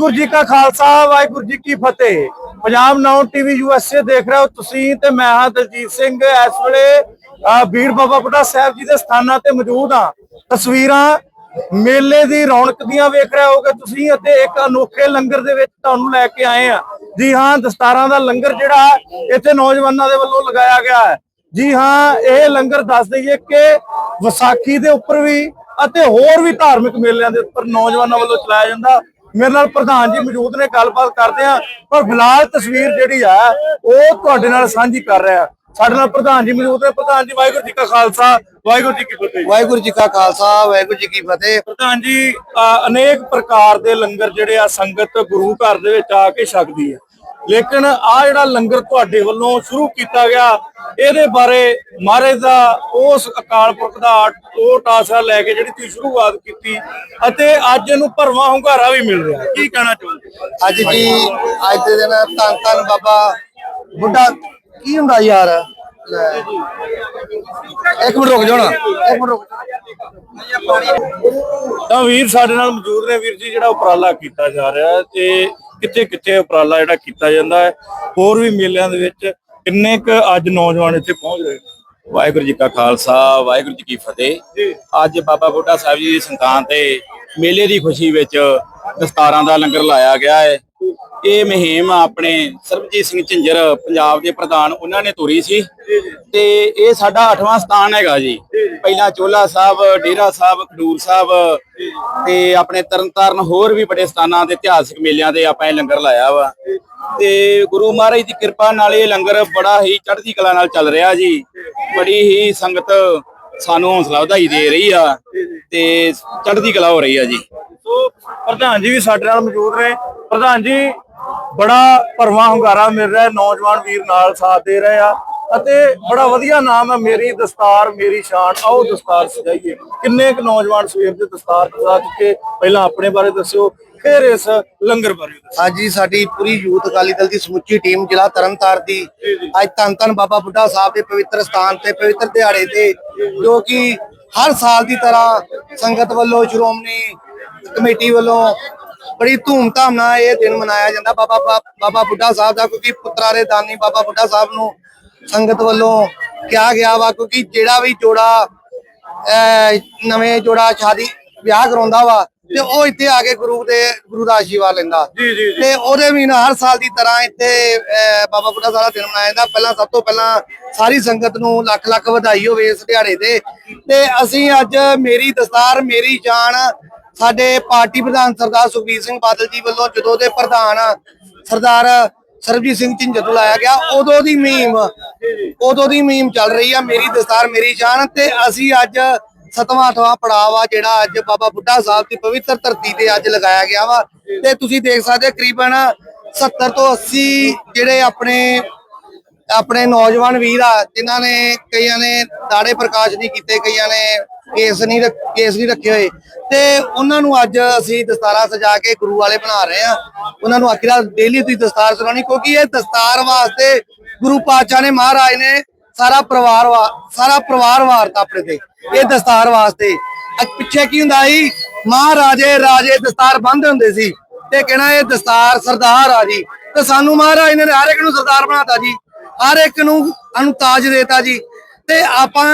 ਵਾਹਿਗੁਰੂ ਜੀ ਕਾ ਖਾਲਸਾ, ਵਾਹਿਗੁਰੂ ਜੀ ਕੀ ਫਤਿਹ। ਪੰਜਾਬ ਨਾਉ TV USA ਦੇਖ ਰਹੇ ਹੋ ਤੁਸੀਂ ਤੇ ਮੈਂ ਹਾਂ ਦਲਜੀਤ ਸਿੰਘ। ਇਸ ਵੇਲੇ ਵੀਰ ਬਾਬਾ ਬੁੱਢਾ ਸਾਹਿਬ ਜੀ ਦੇ ਸਥਾਨਾਂ ਤੇ ਮੌਜੂਦ ਹਾਂ। ਤਸਵੀਰਾਂ ਮੇਲੇ ਦੀ ਰੌਣਕ ਦੀਆਂ ਵੇਖ ਰਹੇ ਹੋਗੇ ਤੁਸੀਂ ਅਤੇ ਇੱਕ ਅਨੋਖੇ ਲੰਗਰ ਦੇ ਵਿੱਚ ਤੁਹਾਨੂੰ ਲੈ ਕੇ ਆਏ ਆ ਜੀ ਹਾਂ, ਦਸਤਾਰਾਂ ਦਾ ਲੰਗਰ ਜਿਹੜਾ ਇੱਥੇ ਨੌਜਵਾਨਾਂ ਦੇ ਵੱਲੋਂ ਲਗਾਇਆ ਗਿਆ ਹੈ। ਜੀ ਹਾਂ, ਇਹ ਲੰਗਰ ਦੱਸ ਦਈਏ ਕਿ ਵਿਸਾਖੀ ਦੇ ਉੱਪਰ ਵੀ ਅਤੇ ਹੋਰ ਵੀ ਧਾਰਮਿਕ ਮੇਲਿਆਂ ਦੇ ਉੱਪਰ ਨੌਜਵਾਨਾਂ ਵੱਲੋਂ ਚਲਾਇਆ ਜਾਂਦਾ। ਮੇਰੇ ਨਾਲ ਪ੍ਰਧਾਨ ਜੀ ਮੌਜੂਦ ਨੇ ਗੱਲਬਾਤ ਕਰਦੇ ਆ ਪਰ ਫਿਲਹਾਲ ਤਸਵੀਰ ਜਿਹੜੀ ਆ ਉਹ ਤੁਹਾਡੇ ਨਾਲ ਸਾਂਝੀ ਕਰ ਰਿਹਾ। ਸਾਡੇ ਨਾਲ ਪ੍ਰਧਾਨ ਜੀ ਮੌਜੂਦ ਨੇ। ਪ੍ਰਧਾਨ ਜੀ ਵਾਹਿਗੁਰੂ ਜੀ ਕਾ ਖਾਲਸਾ ਵਾਹਿਗੁਰੂ ਜੀ ਕੀ ਫਤਿਹ। ਵਾਹਿਗੁਰੂ ਜੀ ਕਾ ਖਾਲਸਾ ਵਾਹਿਗੁਰੂ ਜੀ ਕੀ ਫਤਿਹ। ਪ੍ਰਧਾਨ ਜੀ ਅਨੇਕ ਪ੍ਰਕਾਰ ਦੇ ਲੰਗਰ ਜਿਹੜੇ ਆ ਸੰਗਤ ਗੁਰੂ ਘਰ ਦੇ ਵਿੱਚ ਆ ਕੇ ਛਕਦੀ ਹੈ। ਲੇਕਿਨ ਆ ਜਿਹੜਾ ਲੰਗਰ ਤੁਹਾਡੇ ਵੱਲੋਂ ਸ਼ੁਰੂ ਕੀਤਾ ਗਿਆ ਇਹਦੇ ਬਾਰੇ ਮਹਾਰਾਜ ਦਾ ਉਸ ਅਕਾਲ ਪੁਰਖ ਦਾ ਉਹ ਟਾਸਾ ਲੈ ਕੇ ਜਿਹੜੀ ਤੁਸੀਂ ਸ਼ੁਰੂਆਤ ਕੀਤੀ ਅਤੇ ਅੱਜ ਇਹਨੂੰ ਭਰਵਾਂ ਹੁੰਗਾਰਾ ਵੀ ਮਿਲ ਰਿਹਾ। ਕੀ ਕਹਿਣਾ ਚਾਹੁੰਦੇ ਅੱਜ ਜੀ ਅੱਜ ਦੇ ਦਿਨ ਧੰਨ ਧੰਨ ਬਾਬਾ ਬੁੱਢਾ ਕੀ ਹੁੰਦਾ ਯਾਰ। ਇੱਕ ਮਿੰਟ ਰੁਕ ਨਾ। ਇੱਕ ਮਿੰਟ ਰੁਕ ਤਾਂ ਵੀਰ ਸਾਡੇ ਨਾਲ ਮੌਜੂਦ ਨੇ ਵੀਰ ਜੀ ਜਿਹੜਾ ਉਪਰਾਲਾ ਕੀਤਾ ਜਾ ਰਿਹਾ ਤੇ ਕਿੱਥੇ ਕਿੱਥੇ ਉਪਰਾਲਾ ਜਿਹੜਾ ਕੀਤਾ ਜਾਂਦਾ ਹੈ ਹੋਰ ਵੀ ਮੇਲਿਆਂ ਦੇ ਵਿੱਚ ਕਿੰਨੇ ਕੁ ਅੱਜ ਨੌਜਵਾਨ ਇੱਥੇ ਪਹੁੰਚ ਰਹੇ? ਵਾਹਿਗੁਰੂ ਜੀ ਕਾ ਖਾਲਸਾ ਵਾਹਿਗੁਰੂ ਜੀ ਕੀ ਫਤਿਹ। ਅੱਜ ਬਾਬਾ ਬੁੱਢਾ ਸਾਹਿਬ ਜੀ ਦੀ ਸੰਤਾਨ ਤੇ ਮੇਲੇ ਦੀ ਖੁਸ਼ੀ ਵਿੱਚ ਦਸਤਾਰਾਂ ਦਾ ਲੰਗਰ ਲਾਇਆ ਗਿਆ ਹੈ। ਇਹ ਮੁਹਿੰਮ ਆਪਣੇ ਸਰਬਜੀਤ ਸਿੰਘ ਝਿੰਜਰ ਪੰਜਾਬ ਦੇ ਪ੍ਰਧਾਨ ਉਹਨਾਂ ਨੇ ਤੋਰੀ ਸੀ। ਤੇ ਇਹ ਸਾਡਾ 8ਵਾਂ ਸਥਾਨ ਹੈਗਾ ਜੀ। ਪਹਿਲਾਂ ਚੋਲਾ ਸਾਹਿਬ, ਡੇਰਾ ਸਾਹਿਬ, ਖਡੂਰ ਸਾਹਿਬ ਤੇ ਆਪਣੇ ਤਰਨਤਾਰਨ ਹੋਰ ਵੀ ਬੜੇ ਸਥਾਨਾਂ ਦੇ ਇਤਿਹਾਸਿਕ ਮੇਲਿਆਂ ਦੇ ਆਪਾਂ ਇਹ ਲੰਗਰ ਲਾਇਆ ਵਾ। ਤੇ ਗੁਰੂ ਮਹਾਰਾਜ ਦੀ ਕਿਰਪਾ ਨਾਲ ਇਹ ਲੰਗਰ ਬੜਾ ਹੀ ਚੜ੍ਹਦੀ ਕਲਾ ਨਾਲ ਚੱਲ ਰਿਹਾ ਜੀ। ਬੜੀ ਹੀ ਸੰਗਤ ਸਾਨੂੰ ਹੌਸਲਾ ਵਧਾਈ ਦੇ ਰਹੀ ਆ ਤੇ ਚੜ੍ਹਦੀ ਕਲਾ ਹੋ ਰਹੀ ਆ ਜੀ। ਸੋ ਪ੍ਰਧਾਨ ਜੀ ਵੀ ਸਾਡੇ ਨਾਲ ਮੌਜੂਦ ਰਹੇ। ਪ੍ਰਧਾਨ ਜੀ, ਬੜਾ ਭਰਵਾਂ ਹੁੰਗਾਰਾ ਮਿਲ ਰਿਹਾ। ਨੌਜਵਾਨ ਵੀਰ ਨਾਲ ਸਾਥ ਦੇ ਰਹੇ ਆ। ਅਤੇ ਬੜਾ ਵਧੀਆ ਨਾਮ ਹੈ ਮੇਰੀ ਦਸਤਾਰ, ਮੇਰੀ ਸ਼ਾਨ। ਆਓ ਦਸਤਾਰ ਸਜਾਈਏ। ਕਿੰਨੇ ਕੁ ਨੌਜਵਾਨ ਸਵੇਰ ਦੇ ਦਸਤਾਰ ਸਜਾ ਚੁੱਕੇ? ਪਹਿਲਾਂ ਆਪਣੇ ਬਾਰੇ ਦੱਸਿਓ, ਫਿਰ ਇਸ ਲੰਗਰ ਬਾਰੇ ਦੱਸਿਓ। ਸਾਡੀ ਪੂਰੀ ਯੂਥ ਅਕਾਲੀ ਦਲ ਦੀ ਸਮੁੱਚੀ ਟੀਮ ਜ਼ਿਲ੍ਹਾ ਤਰਨਤਾਰਨ ਦੀ। ਅੱਜ ਧੰਨ ਧੰਨ ਬਾਬਾ ਬੁੱਢਾ ਸਾਹਿਬ ਦੇ ਪਵਿੱਤਰ ਸਥਾਨ ਤੇ, ਪਵਿੱਤਰ ਦਿਹਾੜੇ ਤੇ, ਜੋ ਕਿ ਹਰ ਸਾਲ ਦੀ ਤਰ੍ਹਾਂ ਸੰਗਤ ਵੱਲੋਂ, ਸ਼੍ਰੋਮਣੀ ਕਮੇਟੀ ਵੱਲੋਂ ਬੜੀ ਧੂਮਧਾਮ ਨਾਲ ਇਹ ਦਿਨ ਮਨਾਇਆ ਜਾਂਦਾ। ਬਾਬਾ ਬਾਬਾ ਬੁੱਢਾ ਸਾਹਿਬ ਦਾ, ਕਿਉਂਕਿ ਪੁੱਤਰਾਂ ਦੇ ਦਾਨੀ ਬਾਬਾ ਬੁੱਢਾ ਸਾਹਿਬ ਨੂੰ ਸੰਗਤ ਵੱਲੋਂ ਕਿਹਾ ਗਿਆ ਵਾ ਕਿਉਂਕਿ ਜਿਹੜਾ ਵੀ ਜੋੜਾ ਨਵੇਂ ਜੋੜਾ ਸ਼ਾਦੀ ਵਿਆਹ ਕਰਾਉਂਦਾ ਵਾ ਤੇ ਉਹ ਇੱਥੇ ਆ ਕੇ ਗੁਰੂ ਦੇ ਗੁਰੂ ਦਾ ਆਸ਼ੀਰਵਾਦ ਲੈਂਦਾ। ਜੀ ਜੀ ਤੇ ਉਹਦੇ ਵੀ ਹਰ ਸਾਲ ਦੀ ਤਰ੍ਹਾਂ ਇੱਥੇ ਬਾਬਾ ਬੁੱਢਾ ਸਾਹਿਬ ਦਾ ਦਿਨ ਮਨਾਇਆ ਜਾਂਦਾ। ਪਹਿਲਾਂ ਸਭ ਤੋਂ ਪਹਿਲਾਂ ਸਾਰੀ ਸੰਗਤ ਨੂੰ ਲੱਖ ਲੱਖ ਵਧਾਈ ਹੋਵੇ ਇਸ ਦਿਹਾੜੇ ਤੇ। ਤੇ ਅਸੀਂ ਅੱਜ ਮੇਰੀ ਦਸਤਾਰ ਮੇਰੀ ਜਾਨ ਸਾਡੇ ਪਾਰਟੀ ਪ੍ਰਧਾਨ ਸਰਦਾਰ ਸੁਖਬੀਰ ਸਿੰਘ ਬਾਦਲ ਜੀ ਵੱਲੋਂ ਜਦੋਂ ਦੇ ਪ੍ਰਧਾਨ ਸਰਦਾਰ ਸਰਬਜੀਤ ਸਿੰਘ ਝਿੰਜਰ ਨੂੰ ਲਾਇਆ ਗਿਆ ਉਦੋਂ ਦੀ ਮੀਮ ਉਦੋਂ ਦੀ ਮੀਮ ਚੱਲ ਰਹੀ ਆ, ਮੇਰੀ ਦਸਤਾਰ, ਮੇਰੀ ਜਾਨ ਤੇ ਅਸੀਂ ਅੱਜ ਸਤਵਾਂ, ਅਠਵਾਂ ਪੜਾਅ ਆ ਜਿਹੜਾ ਅੱਜ ਬਾਬਾ ਬੁੱਢਾ ਸਾਹਿਬ ਦੀ ਪਵਿੱਤਰ ਧਰਤੀ ਤੇ ਅੱਜ ਲਗਾਇਆ ਗਿਆ ਵਾ। ਤੇ ਤੁਸੀਂ ਦੇਖ ਸਕਦੇ ਹੋ ਕਰੀਬਨ 70 ਤੋਂ 80 ਜਿਹੜੇ ਆਪਣੇ ਆਪਣੇ ਨੌਜਵਾਨ ਵੀਰ ਆ, ਜਿਨ੍ਹਾਂ ਨੇ ਕਈਆਂ ਨੇ ਦਾੜੇ ਪ੍ਰਕਾਸ਼ ਨਹੀਂ ਕੀਤੇ, ਕਈਆਂ ਨੇ ਕੇਸ ਨਹੀਂ ਕੇਸ ਨਹੀਂ ਰੱਖੇ ਹੋਏ। ਤੇ ਉਹਨਾਂ ਨੂੰ ਅੱਜ ਅਸੀਂ ਦਸਤਾਰਾਂ ਸਜਾ ਕੇ ਗੁਰੂ ਵਾਲੇ ਬਣਾ ਰਹੇ ਆ ਉਹਨਾਂ ਨੂੰ ਆਖਿਰਾ ਡੇਲੀ ਤੁਸੀਂ ਦਸਤਾਰ ਸਜਾਉਣੀ, ਕਿਉਂਕਿ ਇਹ ਦਸਤਾਰ ਵਾਸਤੇ ਗੁਰੂ ਪਾਤਸ਼ਾਹ ਨੇ ਮਹਾਰਾਜ ਨੇ ਸਾਰਾ ਪਰਿਵਾਰ ਵਾ, ਸਾਰਾ ਪਰਿਵਾਰ ਵਾਰਤਾ ਆਪਣੇ ਤੇ, ਇਹ ਦਸਤਾਰ ਵਾਸਤੇ। ਪਿੱਛੇ ਕੀ ਹੁੰਦਾ ਸੀ? ਮਹਾਰਾਜੇ, ਰਾਜੇ ਦਸਤਾਰ ਬੰਦ ਹੁੰਦੇ ਸੀ ਤੇ ਕਹਿਣਾ, ਇਹ ਦਸਤਾਰ ਸਰਦਾਰ ਆ ਜੀ। ਤੇ ਸਾਨੂੰ ਮਹਾਰਾਜ ਨੇ ਹਰ ਇੱਕ ਨੂੰ ਸਰਦਾਰ ਬਣਾਤਾ ਜੀ। ਹਰ ਇੱਕ ਨੂੰ ਸਾਨੂੰ ਤਾਜ ਦੇਤਾ ਜੀ। ਤੇ ਆਪਾਂ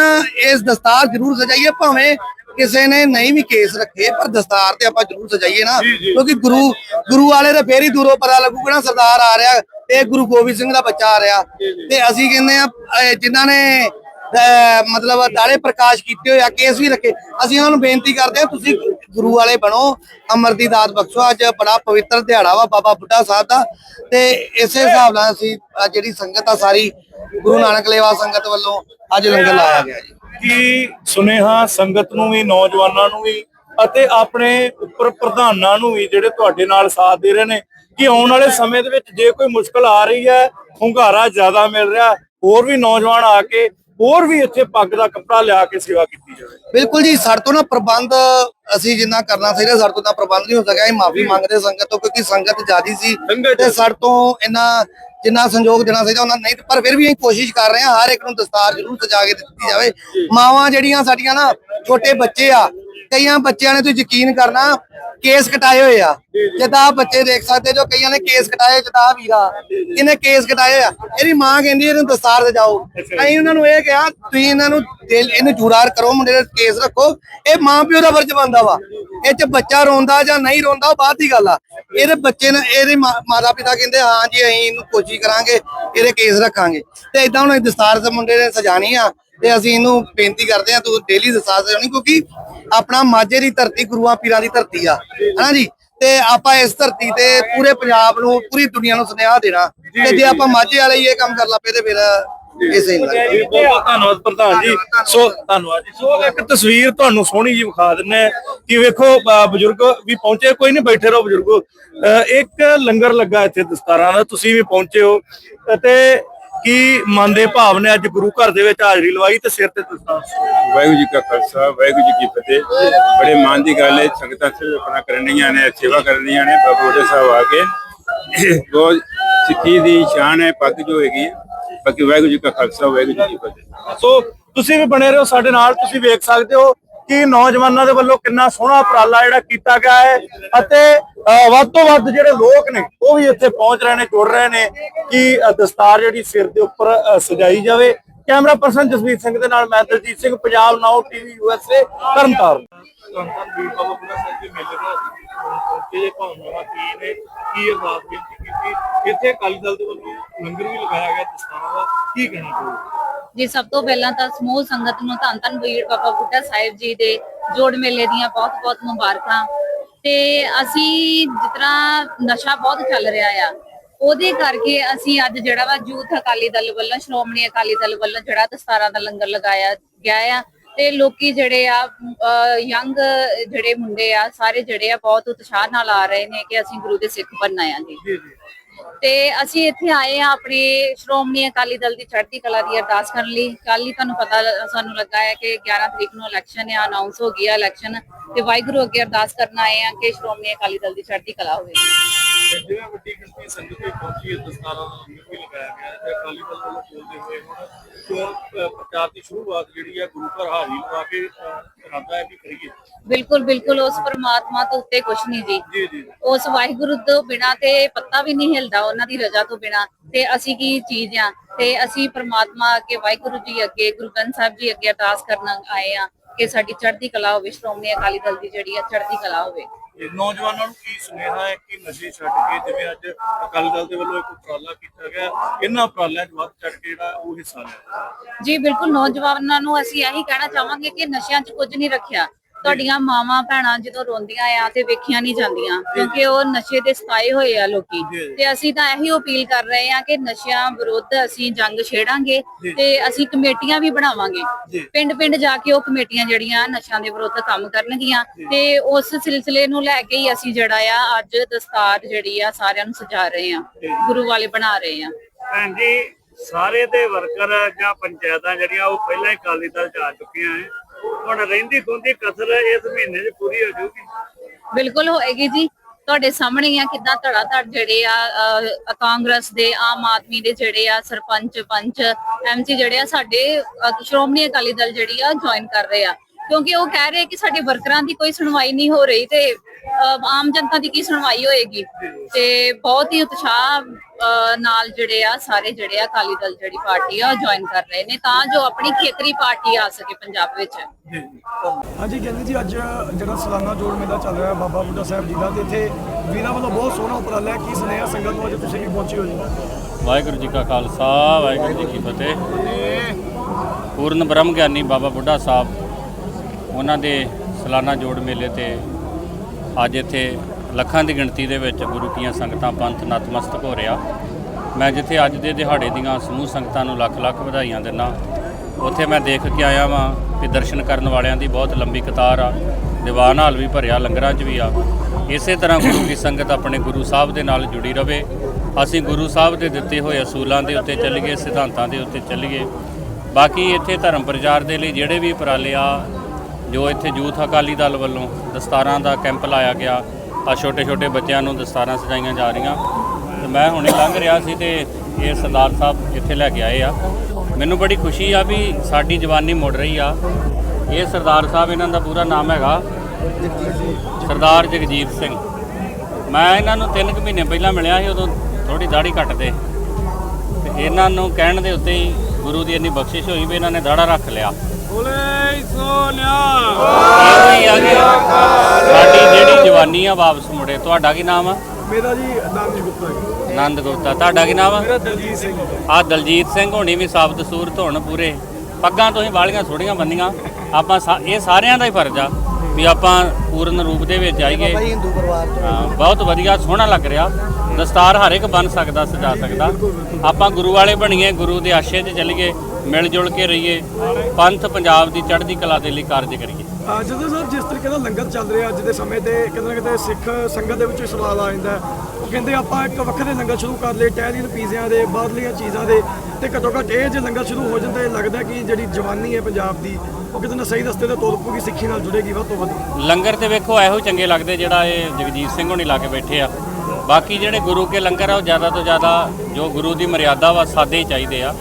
ਇਸ ਦਸਤਾਰ ਜ਼ਰੂਰ ਸਜਾਈਏ ਭਾਵੇਂ ਕਿਸੇ ਨੇ ਨਹੀਂ ਵੀ ਕੇਸ ਰੱਖੇ ਪਰ ਦਸਤਾਰ ਤੇ ਆਪਾਂ ਜ਼ਰੂਰ ਸਜਾਈਏ ਨਾ। ਕਿਉਂਕਿ ਗੁਰੂ ਗੁਰੂ ਵਾਲੇ ਦਾ ਫੇਰ ਹੀ ਦੂਰੋਂ ਪਤਾ ਲੱਗੂਗਾ ਨਾ ਸਰਦਾਰ ਆ ਰਿਹਾ ਇਹ ਗੁਰੂ ਗੋਬਿੰਦ ਸਿੰਘ ਦਾ ਬੱਚਾ ਆ ਰਿਹਾ। ਤੇ ਅਸੀਂ ਕਹਿੰਦੇ ਆ ਜਿਨ੍ਹਾਂ ਨੇ ਮਤਲਬ ਦਾੜੇ ਪ੍ਰਕਾਸ਼ ਕੀਤੇ ਹੋਏ ਆ, ਕੇਸ ਵੀ ਰੱਖੇ। ਅਸੀਂ ਉਹਨਾਂ ਨੂੰ ਬੇਨਤੀ ਕਰਦੇ ਹਾਂ, ਤੁਸੀਂ ਗੁਰੂ ਵਾਲੇ ਬਣੋ ਅਮਰ ਦੀ ਦਾਤ ਬਖਸ਼ੋ। ਅੱਜ ਬੜਾ ਪਵਿੱਤਰ ਦਿਹਾੜਾ ਵਾ ਬਾਬਾ ਬੁੱਢਾ ਸਾਹਿਬ ਦਾ। ਤੇ ਇਸੇ ਹਿਸਾਬ ਨਾਲ ਅਸੀਂ ਜਿਹੜੀ ਸੰਗਤ ਆ, ਸਾਰੀ ਗੁਰੂ ਨਾਨਕ ਲੇਵਾ ਸੰਗਤ ਵੱਲੋਂ ਅੱਜ ਲੰਗਰ ਲਾਇਆ ਗਿਆ ਜੀ। ਕੀ ਸੁਨੇਹਾ ਸੰਗਤ ਨੂੰ ਵੀ, ਨੌਜਵਾਨਾਂ ਨੂੰ ਵੀ, ਅਤੇ ਆਪਣੇ ਉੱਪਰ ਪ੍ਰਧਾਨਾਂ ਨੂੰ ਵੀ, ਜਿਹੜੇ ਤੁਹਾਡੇ ਨਾਲ ਸਾਥ ਦੇ ਰਹੇ ਨੇ, ਕਿ ਆਉਣ ਵਾਲੇ ਸਮੇਂ ਦੇ ਵਿੱਚ ਜੇ ਕੋਈ ਮੁਸ਼ਕਲ ਆ ਰਹੀ ਹੈ, ਹੁੰਗਾਰਾ ਜ਼ਿਆਦਾ ਮਿਲ ਰਿਹਾ, ਹੋਰ ਵੀ ਨੌਜਵਾਨ ਆ ਕੇ ਹੋਰ ਵੀ ਇੱਥੇ ਪੱਗ ਦਾ ਕੱਪੜਾ ਲਿਆ ਕੇ ਸੇਵਾ ਕੀਤੀ ਜਾਵੇ। ਬਿਲਕੁਲ ਜੀ ਸਾਡੇ ਤੋਂ ਨਾ ਪ੍ਰਬੰਧ ਅਸੀਂ ਜਿੰਨਾ ਕਰਨਾ ਚਾਹੀਦਾ ਸਾਡੇ ਤੋਂ ਤਾਂ ਪ੍ਰਬੰਧ ਨਹੀਂ ਹੋ ਸਕਿਆ। ਅਸੀਂ ਮਾਫੀ ਮੰਗਦੇ ਸੰਗਤ ਤੋਂ ਕਿਉਂਕਿ ਸੰਗਤ ਜ਼ਿਆਦੀ ਸੀ ਤੇ ਸਾਡੇ ਤੋਂ ਇੰਨਾ ਜਿੰਨਾ ਸੰਯੋਗ ਦੇਣਾ ਚਾਹੀਦਾ ਉਹਨਾਂ ਨਹੀਂ ਪਰ ਫਿਰ ਵੀ ਅਸੀਂ ਕੋਸ਼ਿਸ਼ ਕਰ ਰਹੇ ਹਾਂ ਹਰ ਇੱਕ ਨੂੰ ਦਸਤਾਰ ਜ਼ਰੂਰ ਸਜਾ ਕੇ ਦਿੱਤੀ ਜਾਵੇ। ਮਾਵਾਂ ਜਿਹੜੀਆਂ ਸਾਡੀਆਂ ਨਾ ਛੋਟੇ ਬੱਚੇ ਆ ਕਈਆਂ ਬੱਚਿਆਂ ਨੇ ਤੁਸੀਂ ਯਕੀਨ ਕਰਨਾ ਕੇਸ ਕਟਾਏ ਹੋਏ ਆ। ਜਿੱਦਾਂ ਬੱਚੇ ਦੇਖ ਸਕਦੇ ਜੋ ਕਈਆਂ ਨੇ ਕੇਸ ਕਟਾਏ ਜਿੱਦਾਂ ਵੀਰਾ। ਇਹਨੇ ਕੇਸ ਕਟਾਏ ਆ? ਇਹਦੀ ਮਾਂ ਕਹਿੰਦੀ ਇਹਨੂੰ ਦਸਤਾਰ ਤੇ ਜਾਓ ਅਸੀਂ ਉਹਨਾਂ ਨੂੰ ਇਹ ਕਿਹਾ ਤੁਸੀਂ ਇਹਨਾਂ ਨੂੰ ਇਹਨੂੰ ਜੁੜਾਰ ਕਰੋ ਮੁੰਡੇ ਦੇ ਕੇਸ ਰੱਖੋ। ਇਹ ਮਾਂ ਪਿਓ ਦਾ ਫਰਜ਼ ਬਣਦਾ ਵਾ। ਇਹ ਚ ਬੱਚਾ ਰੋਂਦਾ ਜਾਂ ਨਹੀਂ ਰੋਂਦਾ ਉਹ ਬਾਅਦ ਦੀ ਗੱਲ ਆ। ਇਹਦੇ ਬੱਚੇ ਨੇ ਇਹਦੇ ਮਾਤਾ ਪਿਤਾ ਕਹਿੰਦੇ ਹਾਂ ਜੀ ਅਸੀਂ ਇਹਨੂੰ ਕੋਸ਼ਿਸ਼ ਕਰਾਂਗੇ ਇਹਦੇ ਕੇਸ ਰੱਖਾਂਗੇ। ਤੇ ਇਦਾਂ ਹੁਣ ਦਸਤਾਰ ਤੇ ਮੁੰਡੇ ਨੇ ਸਜਾਣੀ ਆ। ਤੇ ਅਸੀਂ ਇਹਨੂੰ ਬੇਨਤੀ ਕਰਦੇ ਹਾਂ ਤੂੰ ਡੇਲੀ ਦਸਤਾਰ ਸਜਾਉਣੀ ਕਿਉਂਕਿ ਆਪਣਾ ਮਾਝੇ ਦੀ ਧਰਤੀ ਗੁਰੂਆਂ ਪੀਰਾਂ ਦੀ ਧਰਤੀ ਆ। ਹਨਾ ਜੀ? ਤੇ ਆਪਾਂ ਇਸ ਧਰਤੀ ਤੇ ਪੂਰੇ ਪੰਜਾਬ ਨੂੰ ਪੂਰੀ ਦੁਨੀਆ ਨੂੰ ਸੁਨੇਹਾ ਦੇਣਾ। ਤੇ ਜੇ ਆਪਾਂ ਮਾਝੇ ਵਾਲੇ ਹੀ ਇਹ ਕੰਮ ਕਰ ਲੱਪੇ ਤੇ ਫਿਰ ਬਹੁਤ ਧੰਨਵਾਦ ਪ੍ਰਧਾਨ ਜੀ। ਸੋ ਧੰਨਵਾਦ ਜੀ। ਸੋ ਇੱਕ ਤਸਵੀਰ ਤੁਹਾਨੂੰ ਸੋਹਣੀ ਜੀ ਵਿਖਾ ਦਿੰਨੇ ਆ ਕਿ ਵੇਖੋ ਬਜ਼ੁਰਗ ਵੀ ਪਹੁੰਚੇ ਕੋਈ ਨਹੀਂ ਬੈਠੇ ਰਹੋ ਬਜ਼ੁਰਗੋ। ਇੱਕ ਲੰਗਰ ਲੱਗਾ ਇੱਥੇ ਦਸਤਾਰਾਂ ਦਾ ਤੁਸੀਂ ਵੀ ਪਹੁੰਚੇ ਹੋ। ਅਤੇ ਕੀ ਮਨ ਦੇ ਭਾਵ ਨੇ ਅੱਜ ਗੁਰੂ ਘਰ ਦੇ ਵਿੱਚ ਹਾਜ਼ਰੀ ਲਵਾਈ ਤੇ ਸਿਰ ਤੇ ਦਸਤਾਰ ਵਾਹਿਗੁਰੂ ਜੀ ਕਾ ਖਾਲਸਾ ਵਾਹਿਗੁਰੂ ਜੀ ਕੀ ਫਤਿਹ। ਬੜੇ ਮਾਣ ਦੀ ਗੱਲ ਹੈ ਸੰਗਤਾਂ ਸਿਰ ਆਪਣਾ ਕਰਨੀਆਂ ਨੇ ਸੇਵਾ ਕਰਨੀਆਂ ਨੇ ਬਾਬੂ ਦੇ ਸਾਹਿਬ ਆ ਕੇ। ਬਹੁਤ ਸਿੱਖੀ ਦੀ ਸ਼ਾਨ ਹੈ ਪੱਗ ਜੋ ਹੈਗੀ ਬਾਕੀ ਵਾਹਿਗੁਰੂ ਜੀ ਕਾ ਖਾਲਸਾ ਵਾਹਿਗੁਰੂ ਜੀ ਕੀ ਫਤਿਹ। ਸੋ ਤੁਸੀਂ ਵੀ ਬਣੇ ਰਹੋ ਸਾਡੇ ਨਾਲ ਤੁਸੀਂ ਵੇਖ ਸਕਦੇ ਹੋ ਕਿ ਨੌਜਵਾਨਾਂ ਦੇ ਵੱਲੋਂ ਕਿੰਨਾ ਸੋਹਣਾ ਉਪਰਾਲਾ ਜਿਹੜਾ ਕੀਤਾ ਗਿਆ ਹੈ ਅਤੇ ਅ, ਵੱਧ ਤੋਂ ਵੱਧ ਜਿਹੜੇ ਲੋਕ ਨੇ ਉਹ ਵੀ ਇੱਥੇ ਪਹੁੰਚ ਰਹੇ ਨੇ ਜੁੜ ਰਹੇ ਨੇ ਕਿ ਦਸਤਾਰ ਜਿਹੜੀ ਸਿਰ ਦੇ ਉੱਪਰ ਸਜਾਈ ਜਾਵੇ। ਕੈਮਰਾ ਪਰਸਨ ਜਸਵੀਰ ਸਿੰਘ ਦੇ ਨਾਲ ਮੈਂ Daljit Singh Punjab now TV USA Tarn Taran. ਧੰਨ ਵੀਰ ਬਾਬਾ ਬੁੱਢਾ ਸਾਹਿਬ ਦੇ ਮੇਲੇ ਦਾ ਪਹੁੰਚੇ ਜੇ ਭਾਵਨਾਵਾਂ ਕੀ ਨੇ ਕੀ ਅਰਦਾਸ ਬੇਨਤੀ ਕੀਤੀ ਇੱਥੇ ਅਕਾਲੀ ਦਲ ਦੇ ਵੱਲੋਂ ਲੰਗਰ ਵੀ ਲਗਾਇਆ ਗਿਆ ਦਸਤਾਰਾਂ ਦਾ। ਕੀ ਕਹਿਣਾ ਚਾਹੋਗੇ? ਜੀ ਸਭ ਤੋਂ ਪਹਿਲਾਂ ਤਾਂ ਸਮੂਹ ਸੰਗਤ ਨੂੰ ਧੰਨ ਧੰਨ ਵੀਰ ਬਾਬਾ ਬੁੱਢਾ ਸਾਹਿਬ ਜੀ ਦੇ ਜੋੜ ਮੇਲੇ ਦੀਆਂ ਬਹੁਤ-ਬਹੁਤ ਮੁਬਾਰਕਾਂ। ਤੇ ਅਸੀਂ ਜਿਸ ਤਰ੍ਹਾਂ ਨਸ਼ਾ ਬਹੁਤ ਚੱਲ ਰਿਹਾ ਆ ਉਹਦੇ ਕਰਕੇ ਅਸੀਂ ਅੱਜ ਜਿਹੜਾ ਵਾ ਯੂਥ ਅਕਾਲੀ ਦਲ ਵੱਲੋਂ, ਸ਼੍ਰੋਮਣੀ ਅਕਾਲੀ ਦਲ ਵੱਲੋਂ ਜਿਹੜਾ ਦਸਤਾਰਾਂ ਦਾ ਲੰਗਰ ਲਗਾਇਆ ਗਿਆ ਆ ਤੇ ਲੋਕੀ ਜਿਹੜੇ ਆ ਯੰਗ ਜਿਹੜੇ ਮੁੰਡੇ ਆ, ਸਾਰੇ ਜਿਹੜੇ ਆ ਬਹੁਤ ਉਤਸ਼ਾਹ ਨਾਲ ਆ ਰਹੇ ਨੇ ਕਿ ਅਸੀਂ ਗੁਰੂ ਦੇ ਸਿੱਖ ਬਣਨਾ ਆ ਜੀ। ਤੇ ਅਸੀਂ ਇੱਥੇ ਆਏ ਆ ਆਪਣੀ ਸ਼੍ਰੋਮਣੀ ਅਕਾਲੀ ਦਲ ਦੀ ਚੜ੍ਹਦੀ ਕਲਾ ਦੀ ਅਰਦਾਸ ਕਰਨ ਲਈ। ਕੱਲ ਹੀ ਤੁਹਾਨੂੰ ਪਤਾ ਸਾਨੂੰ ਲੱਗਾ ਹੈ ਕਿ 11 ਤਰੀਕ ਨੂੰ ਇਲੈਕਸ਼ਨ ਆ ਅਨਾਉਂਸ ਹੋ ਗਿਆ ਇਲੈਕਸ਼ਨ ਤੇ ਵਾਹਿਗੁਰੂ ਅੱਗੇ ਅਰਦਾਸ ਕਰਨ ਆਏ ਆ ਕਿ ਸ਼੍ਰੋਮਣੀ ਅਕਾਲੀ ਦਲ ਦੀ ਚੜ੍ਹਦੀ ਕਲਾ ਹੋਵੇ। ਤੇ ਜਿਵੇਂ ਵੱਡੀ ਗਿਣਤੀ ਸੰਗਤ ਵੀ ਪਹੁੰਚੀ ਹੈ ਦਸਤਾਰਾਂ ਦਾ ਲੰਗਰ ਵੀ ਲਗਾਇਆ ਗਿਆ ਹੈ ਤੇ ਅਕਾਲੀ ਦਲ ਵੱਲੋਂ ਬੋਲਦੇ ਹੋਏ ਹੁਣ ਚੋਣ ਅ, ਪ੍ਰਚਾਰ ਦੀ ਸ਼ੁਰੂਆਤ ਜਿਹੜੀ ਹੈ ਗੁਰੂ ਘਰ ਹਾਜ਼ਰੀ ਲਵਾ ਕੇ ਅ, ਇਰਾਦਾ ਹੈ ਕਿ ਕਰੀਏ। ਬਿਲਕੁਲ ਬਿਲਕੁਲ ਉਸ ਪਰਮਾਤਮਾ ਤੋਂ ਉੱਤੇ ਕੁਝ ਨਹੀਂ ਜੀ। ਜੀ ਜੀ ਉਸ ਵਾਹਿਗੁਰੂ ਤੋਂ ਬਿਨਾ ਤੇ ਪੱਤਾ ਵੀ ਨਹੀਂ ਹਿਲਦਾ ਉਹਨਾਂ ਦੀ ਰਜ਼ਾ ਤੋਂ ਬਿਨਾ ਤੇ ਅਸੀਂ ਕੀ ਚੀਜ਼ ਆ? ਤੇ ਅਸੀਂ ਪਰਮਾਤਮਾ ਅੱਗੇ ਵਾਹਿਗੁਰੂ ਜੀ ਅੱਗੇ ਗੁਰੂ ਗ੍ਰੰਥ ਸਾਹਿਬ ਜੀ ਅੱਗੇ ਅਰਦਾਸ ਕਰਨ ਆਏ ਆ ਕਿ ਸਾਡੀ ਚੜ੍ਹਦੀ ਕਲਾ ਹੋਵੇ ਸ਼੍ਰੋਮਣੀ ਅਕਾਲੀ ਦਲ ਦੀ ਜਿਹੜੀ ਆ ਚੜ੍ਹਦੀ ਕਲਾ ਹੋਵੇ। ਨੌਜਵਾਨਾਂ ਨੂੰ ਕੀ ਸੁਨੇਹਾ ਹੈ ਕਿ ਨਸ਼ੇ ਛੱਡ ਕੇ ਜਿਵੇਂ ਅੱਜ ਅਕਾਲੀ ਦਲ ਦੇ ਵੱਲੋਂ ਇੱਕ ਉਪਰਾਲਾ ਕੀਤਾ ਗਿਆ ਇਹਨਾਂ ਉਪਰਾਲਿਆਂ 'ਚ ਵੱਧ ਚੜ ਕੇ ਜਿਹੜਾ ਉਹ ਹਿੱਸਾ ਲਿਆ? ਜੀ ਬਿਲਕੁਲ ਨੌਜਵਾਨਾਂ ਨੂੰ ਅਸੀਂ ਇਹੀ ਕਹਿਣਾ ਚਾਹਾਂਗੇ ਕਿ ਨਸ਼ਿਆਂ 'ਚ ਕੁਝ ਨਹੀਂ ਰੱਖਿਆ। ਤੁਹਾਡੀਆਂ ਮਾਵਾਂ ਭੈਣਾਂ ਜਦੋਂ ਰੋਂਦੀਆਂ ਆ ਤੇ ਵੇਖੀਆਂ ਨਹੀਂ ਜਾਂਦੀਆਂ ਕਿਉਂਕਿ ਉਹ ਨਸ਼ੇ ਦੇ ਸਤਾਏ ਹੋਏ ਆ ਲੋਕੀ। ਤੇ ਅਸੀਂ ਤਾਂ ਇਹੀ ਅਪੀਲ ਕਰ ਰਹੇ ਆ ਕਿ ਨਸ਼ਿਆਂ ਵਿਰੁੱਧ ਅਸੀਂ ਜੰਗ ਛੇੜਾਂਗੇ ਤੇ ਅਸੀਂ ਕਮੇਟੀਆਂ ਵੀ ਬਣਾਵਾਂਗੇ। ਪਿੰਡ ਪਿੰਡ ਜਾ ਕੇ ਉਹ ਕਮੇਟੀਆਂ ਜਿਹੜੀਆਂ ਨਸ਼ਿਆਂ ਦੇ ਵਿਰੁੱਧ ਕੰਮ ਕਰਨਗੀਆਂ ਤੇ ਉਸ ਸਿਲਸਿਲੇ ਨੂੰ ਲੈ ਕੇ ਹੀ ਅਸੀਂ ਜਿਹੜਾ ਆ ਅੱਜ ਦਸਤਾਰ ਜਿਹੜੀ ਆ ਸਾਰਿਆਂ ਨੂੰ ਸਜਾ ਰਹੇ ਆ ਗੁਰੂ ਵਾਲੇ ਬਣਾ ਰਹੇ ਆ। ਭੈਣ ਜੀ ਸਾਰੇ ਦੇ ਵਰਕਰ ਜਾਂ ਪੰਚਾਇਤਾਂ ਜਿਹੜੀਆਂ ਉਹ ਪਹਿਲਾਂ ਹੀ ਅਕਾਲੀ ਦਲ ਚ ਆ ਚੁੱਕੀਆਂ ਹੈ ਹੁਣ ਰਹਿੰਦੀ ਖੁੰਦੀ ਕਸਰ ਇਸ ਮਹੀਨੇ 'ਚ ਪੂਰੀ ਹੋ ਜਾਊਗੀ। ਬਿਲਕੁਲ ਹੋਏਗੀ ਜੀ। ਤੁਹਾਡੇ ਸਾਹਮਣੇ ਹੀ ਆ ਕਿਦਾਂ ਧੜਾ ਧੜ ਜਿਹੜੇ ਆ ਅਹ, ਕਾਂਗਰਸ ਦੇ ਆਮ ਆਦਮੀ ਦੇ ਜਿਹੜੇ ਆ ਸਰਪੰਚ ਪੰਚ ਐਮਸੀ ਜਿਹੜੇ ਆ ਸਾਡੇ ਅਹ, ਸ਼੍ਰੋਮਣੀ ਅਕਾਲੀ ਦਲ ਜਿਹੜੀ ਆ ਜੁਆਇਨ ਕਰ ਰਹੇ ਆ। ਕਿਉਂਕਿ ਉਹ ਕਹਿ ਰਹੇ ਕਿ ਸਾਡੇ ਵਰਕਰਾਂ ਦੀ ਕੋਈ ਸੁਣਵਾਈ ਨਹੀਂ ਹੋ ਰਹੀ ਤੇ ਆਮ ਜਨਤਾ ਦੀ ਕੀ ਸੁਣਵਾਈ ਹੋਏਗੀ? ਤੇ ਬਹੁਤ ਹੀ ਉਤਸ਼ਾਹ ਨਾਲ ਜਿਹੜੇ ਆ ਸਾਰੇ ਜਿਹੜੇ ਆ ਅਕਾਲੀ ਦਲ ਜਿਹੜੀ ਪਾਰਟੀ ਆ ਜੁਆਇਨ ਕਰ ਰਹੇ ਨੇ ਤਾਂ ਜੋ ਆਪਣੀ ਖੇਤਰੀ ਪਾਰਟੀ ਆ ਸਕੇ ਪੰਜਾਬ ਵਿੱਚ। ਹਾਂਜੀ ਕਹਿੰਦੇ ਜੀ ਅੱਜ ਜਿਹੜਾ ਸਾਲਾਨਾ ਜੋੜ ਮੇਲਾ ਚੱਲ ਰਿਹਾ ਬਾਬਾ ਬੁੱਢਾ ਸਾਹਿਬ ਜੀ ਦਾ ਤੇ ਇੱਥੇ ਵੀਰਾਂ ਵੱਲੋਂ ਬਹੁਤ ਸੋਹਣਾ ਉਪਰਾਲਾ ਹੈ। ਕੀ ਸੁਨੇਹਾ ਸੰਗਤ ਨੂੰ ਅੱਜ ਤੁਸੀਂ ਵੀ ਪਹੁੰਚੇ ਹੋ ਜੀ? ਵਾਹਿਗੁਰੂ ਜੀ ਕਾ ਖਾਲਸਾ ਵਾਹਿਗੁਰੂ ਜੀ ਕੀ ਫਤਿਹ। ਪੂਰਨ ਬ੍ਰਹਮ ਗਿਆਨੀ ਬਾਬਾ ਬੁੱਢਾ ਸਾਹਿਬ ਉਹਨਾਂ ਦੇ ਸਾਲਾਨਾ ਜੋੜ ਮੇਲੇ ਤੇ ਅੱਜ ਇੱਥੇ ਲੱਖਾਂ ਦੀ ਗਿਣਤੀ ਦੇ ਵਿੱਚ ਗੁਰੂ ਕੀਆਂ ਸੰਗਤਾਂ ਪੰਥ ਨਤਮਸਤਕ ਹੋ ਰਿਹਾ। ਮੈਂ ਜਿੱਥੇ ਅੱਜ ਦੇ ਦਿਹਾੜੇ ਦੀਆਂ ਸਮੂਹ ਸੰਗਤਾਂ ਨੂੰ ਲੱਖ ਲੱਖ ਵਧਾਈਆਂ ਦਿੰਦਾ, ਉੱਥੇ ਮੈਂ ਦੇਖ ਕੇ ਆਇਆ ਵਾਂ ਕਿ ਦਰਸ਼ਨ ਕਰਨ ਵਾਲਿਆਂ ਦੀ ਬਹੁਤ ਲੰਬੀ ਕਤਾਰ ਆ, ਦੀਵਾਨ ਹਾਲ ਵੀ ਭਰਿਆ, ਲੰਗਰਾਂ 'ਚ ਵੀ ਆ। ਇਸੇ ਤਰ੍ਹਾਂ ਗੁਰੂ ਕੀ ਸੰਗਤ ਆਪਣੇ ਗੁਰੂ ਸਾਹਿਬ ਦੇ ਨਾਲ ਜੁੜੀ ਰਵੇ। ਅਸੀਂ ਗੁਰੂ ਸਾਹਿਬ ਦੇ ਦਿੱਤੇ ਹੋਏ ਅਸੂਲਾਂ ਦੇ ਉੱਤੇ ਚੱਲੀਏ, ਸਿਧਾਂਤਾਂ ਦੇ ਉੱਤੇ ਚੱਲੀਏ। ਬਾਕੀ ਇੱਥੇ ਧਰਮ ਪ੍ਰਚਾਰ ਦੇ ਲਈ ਜਿਹੜੇ ਵੀ ਉਪਰਾਲੇ ਆ ਜੋ ਇੱਥੇ ਯੂਥ ਅਕਾਲੀ ਦਲ ਵੱਲੋਂ ਦਸਤਾਰਾਂ ਦਾ ਕੈਂਪ ਲਾਇਆ ਗਿਆ ਆ ਛੋਟੇ ਛੋਟੇ ਬੱਚਿਆਂ ਨੂੰ ਦਸਤਾਰਾਂ ਸਜਾਈਆਂ ਜਾ ਰਹੀਆਂ। ਤੇ ਮੈਂ ਹੁਣੇ ਲੰਘ ਰਿਹਾ ਸੀ ਤੇ ਇਹ ਸਰਦਾਰ ਸਾਹਿਬ ਇੱਥੇ ਲੈ ਕੇ ਆਏ ਆ। ਮੈਨੂੰ ਬੜੀ ਖੁਸ਼ੀ ਆ ਵੀ ਸਾਡੀ ਜਵਾਨੀ ਮੁੜ ਰਹੀ ਆ। ਇਹ ਸਰਦਾਰ ਸਾਹਿਬ ਇਹਨਾਂ ਦਾ ਪੂਰਾ ਨਾਮ ਹੈਗਾ ਸਰਦਾਰ ਜਗਜੀਤ ਸਿੰਘ। ਮੈਂ ਇਹਨਾਂ ਨੂੰ 3 ਮਹੀਨੇ ਪਹਿਲਾਂ ਮਿਲਿਆ ਸੀ, ਉਦੋਂ ਥੋੜੀ ਦਾੜੀ ਕੱਟ ਦੇ ਤੇ ਇਹਨਾਂ ਨੂੰ ਕਹਿਣ ਦੇ ਉੱਤੇ ਹੀ ਗੁਰੂ ਦੀ ਇੰਨੀ ਬਖਸ਼ਿਸ਼ ਹੋਈ ਵੀ ਇਹਨਾਂ ਨੇ ਦਾੜਾ ਰੱਖ ਲਿਆ। ਬੋਲੇ। ਸੋਨਿਆ ਇਹੋ ਹੀ ਆ ਕਿ ਸਾਡੀ ਜਿਹੜੀ ਜਵਾਨੀ ਆ ਵਾਪਸ ਮੁੜੇ ਤੁਹਾਡਾ ਕੀ ਨਾਮ ਆ? ਮੇਰਾ ਜੀ ਨਾਮ ਗੁਪਤਾ ਜੀ। ਆਨੰਦ ਗੁਪਤਾ ਤੁਹਾਡਾ ਕੀ ਨਾਮ ਆ? ਮੇਰਾ ਦਲਜੀਤ ਸਿੰਘ ਆ ਦਲਜੀਤ ਸਿੰਘ ਹੋਣੀ ਵੀ ਸਾਬਤ ਸੂਰਤ ਹੋਣ ਪੂਰੇ। ਪੱਗਾਂ ਤੋਂ ਹੀ ਵਾਲੀਆਂ ਥੋੜੀਆਂ ਬੰਨੀਆਂ। ਆਪਾਂ ਸਾ- ਇਹ ਸਾਰਿਆਂ ਦਾ ਹੀ ਫਰਜ਼ ਆ ਵੀ ਆਪਾਂ ਪੂਰਨ ਰੂਪ ਦੇ ਵਿੱਚ ਆਈਏ ਭਾਈ ਹਿੰਦੂ ਪਰਿਵਾਰ ਤੋਂ। ਹਾਂ, ਬਹੁਤ ਵਧੀਆ ਸੋਹਣਾ ਲੱਗ ਰਿਹਾ। ਦਸਤਾਰ ਹਰ ਇੱਕ ਬਣ ਸਕਦਾ ਸਜਾ ਸਕਦਾ। ਆਪਾਂ ਗੁਰੂ ਵਾਲੇ ਬਣੀਏ ਗੁਰੂ ਦੇ ਆਸ਼ੇ 'ਚ ਚੱਲੀਏ। ਮਿਲ ਜੁਲ ਕੇ ਰਹੀਏ ਪੰਥ ਪੰਜਾਬ ਦੀ ਚੜ੍ਹਦੀ ਕਲਾ ਦੇ ਲਈ ਕਾਰਜ ਕਰੀਏ। ਜਦੋਂ ਸਰ ਜਿਸ ਤਰੀਕੇ ਦਾ ਲੰਗਰ ਚੱਲ ਰਿਹਾ ਅੱਜ ਦੇ ਸਮੇਂ ਤੇ ਕਿਤੇ ਨਾ ਕਿਤੇ ਸਿੱਖ ਸੰਗਤ ਦੇ ਵਿੱਚ ਵੀ ਸਵਾਲ ਆ ਜਾਂਦਾ। ਉਹ ਕਹਿੰਦੇ ਆਪਾਂ ਇੱਕ ਵੱਖਰੇ ਲੰਗਰ ਸ਼ੁਰੂ ਕਰ ਲਏ ਟੈਲੀਨ ਪੀਜ਼ਿਆਂ ਦੇ ਬਾਹਰਲੀਆਂ ਚੀਜ਼ਾਂ ਦੇ ਤੇ ਘੱਟੋ ਘੱਟ ਇਹ ਜੇ ਲੰਗਰ ਸ਼ੁਰੂ ਹੋ ਜਾਂਦਾ ਇਹ ਲੱਗਦਾ ਕਿ ਜਿਹੜੀ ਜਵਾਨੀ ਹੈ ਪੰਜਾਬ ਦੀ ਉਹ ਕਿਤੇ ਨਾ ਸਹੀ ਰਸਤੇ ਤੇ ਤੁਰ ਪਊਗੀ ਸਿੱਖੀ ਨਾਲ ਜੁੜੇਗੀ ਵੱਧ ਤੋਂ ਵੱਧ। ਲੰਗਰ ਤੇ ਵੇਖੋ ਇਹੋ ਚੰਗੇ ਲੱਗਦੇ ਜਿਹੜਾ ਇਹ ਜਗਜੀਤ ਸਿੰਘ ਹੋਣੀ ਲਾ ਕੇ ਬੈਠੇ ਆ। ਬਾਕੀ ਜਿਹੜੇ ਗੁਰੂ ਕੇ ਲੰਗਰ ਆ ਉਹ ਜ਼ਿਆਦਾ ਤੋਂ ਜ਼ਿਆਦਾ ਜੋ ਗੁਰੂ ਦੀ ਮਰਿਆਦਾ ਵਾ ਸਾਦੇ ਹੀ ਚਾਹੀਦੇ ਆ।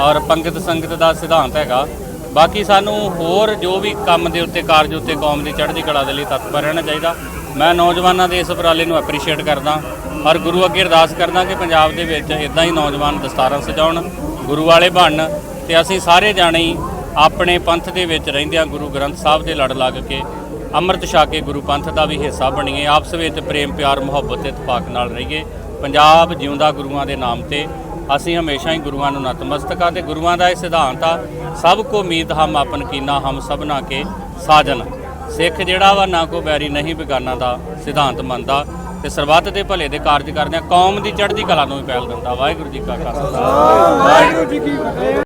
ਔਰ ਪੰਗਤ ਸੰਗਤ ਦਾ ਸਿਧਾਂਤ ਹੈਗਾ। ਬਾਕੀ ਸਾਨੂੰ ਹੋਰ ਜੋ ਵੀ ਕੰਮ ਦੇ ਉੱਤੇ ਕਾਰਜ ਉੱਤੇ ਕੌਮ ਦੀ ਚੜ੍ਹਦੀ ਕਲਾ ਦੇ ਲਈ ਤਤਪਰ ਰਹਿਣਾ ਚਾਹੀਦਾ। ਮੈਂ ਨੌਜਵਾਨਾਂ ਦੇ ਇਸ ਉਪਰਾਲੇ ਨੂੰ ਐਪਰੀਸ਼ੀਏਟ ਕਰਦਾ ਔਰ ਗੁਰੂ ਅੱਗੇ ਅਰਦਾਸ ਕਰਦਾ ਕਿ ਪੰਜਾਬ ਦੇ ਵਿੱਚ ਇਦਾਂ ਹੀ ਨੌਜਵਾਨ ਦਸਤਾਰਾਂ ਸਜਾਉਣ, ਗੁਰੂ ਵਾਲੇ ਬਣਨ ਤੇ ਅਸੀਂ ਸਾਰੇ ਜਾਣੇ ਹੀ ਆਪਣੇ ਪੰਥ ਦੇ ਵਿੱਚ ਰਹਿੰਦਿਆਂ ਗੁਰੂ ਗ੍ਰੰਥ ਸਾਹਿਬ ਦੇ ਲੜ ਲੱਗ ਕੇ ਅੰਮ੍ਰਿਤ ਛਕ ਕੇ ਗੁਰੂ ਪੰਥ ਦਾ ਵੀ ਹਿੱਸਾ ਬਣੀਏ ਆਪਸ ਵਿੱਚ ਪ੍ਰੇਮ, ਪਿਆਰ, ਮੁਹੱਬਤ ਤੇ ਇਤਫਾਕ ਨਾਲ ਰਹੀਏ। ਪੰਜਾਬ ਜਿਉਂਦਾ ਗੁਰੂਆਂ ਦੇ ਨਾਮ ਤੇ ਅਸੀਂ ਹਮੇਸ਼ਾ ਹੀ ਗੁਰੂਆਂ ਨੂੰ ਨਤਮਸਤਕ ਆ ਤੇ ਗੁਰੂਆਂ ਦਾ ਇਹ ਸਿਧਾਂਤ ਆ, ਸਭ ਕੋ ਉਮੀਦ ਹਮ ਆਪਨ ਕੀਨਾ, ਹਮ ਸਭਨਾ ਕੇ ਸਾਜਨ। ਸਿੱਖ ਜਿਹੜਾ ਵਾ ਨਾ ਕੋ ਬੈਰੀ ਨਹੀਂ ਬਿਗਾਨਾ ਦਾ ਸਿਧਾਂਤ ਮੰਨਦਾ ਤੇ ਸਰਬੱਤ ਦੇ ਭਲੇ ਦੇ ਕਾਰਜ ਕਰਦਿਆਂ ਕੌਮ ਦੀ ਚੜ੍ਹਦੀ ਕਲਾ ਨੂੰ ਵੀ ਪਹਿਲ ਦਿੰਦਾ। ਵਾਹਿਗੁਰੂ ਜੀ ਕਾ ਖਾਲਸਾ। ਵਾਹਿਗੁਰੂ ਜੀ ਕੀ ਫਤਿਹ।